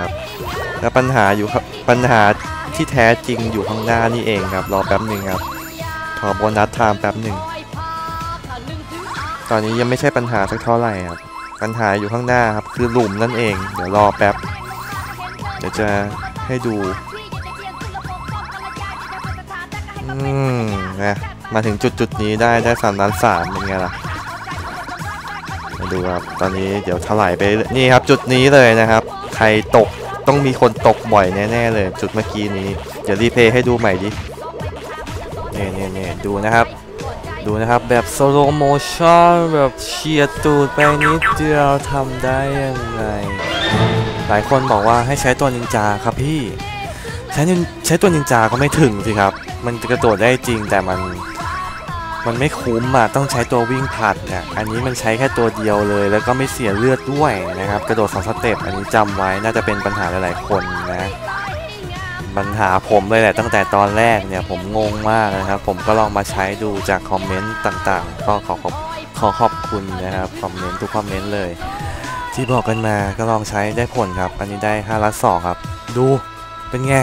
ครับ แล้วปัญหาอยู่ครับปัญหาที่แท้จริงอยู่ข้างหน้านี่เองครับ รอแป๊บหนึ่งครับ ขอโบนัสไทม์แป๊บหนึ่ง ตอนนี้ยังไม่ใช่ปัญหาสักเท่าไหร่ครับ ปัญหาอยู่ข้างหน้าครับ คือหลุมนั่นเอง เดี๋ยวรอแป๊บ เดี๋ยวจะให้ดู อืมนะมาถึงจุดจุดนี้ได้ได้สามล้านสามเป็นไงล่ะมาดูครับ ตอนนี้เดี๋ยวถลายไป นี่ครับจุดนี้เลยนะครับ ใครตกต้องมีคนตกบ่อยแน่ๆเลย จุดเมื่อกี้นี้ เดี๋ยวรีเพย์ให้ดูใหม่ดิเนี่ยเนี่ยเนี่ยดูนะครับ ดูนะครับแบบสโลโมชั่นแบบเฉียดตูดไปนิดเดียวทำได้ยังไง หลายคนบอกว่าให้ใช้ตัวนินจาครับพี่ ใช้ใช้ตัวนินจาก็ไม่ถึงสิครับ มันกระโดดได้จริงแต่มัน มันไม่คุ้มอะต้องใช้ตัววิ่งผัดอะอันนี้มันใช้แค่ตัวเดียวเลย แล้วก็ไม่เสียเลือดด้วยนะครับ กระโดดสองสเต็ปอันนี้จำไว้น่าจะเป็นปัญหาหลายๆคนนะปัญหาผมเลยแหละตั้งแต่ตอนแรกเนี่ยผมงงมากนะครับ ผมก็ลองมาใช้ดูจากคอมเมนต์ต่างๆ ก็ขอขอบขอขอบคุณนะครับคอมเมนต์ทุกคอมเมนต์เลย ที่บอกกันมาก็ลองใช้ได้ผลครับ อันนี้ได้5ล้าน2ครับ ดูเป็นไง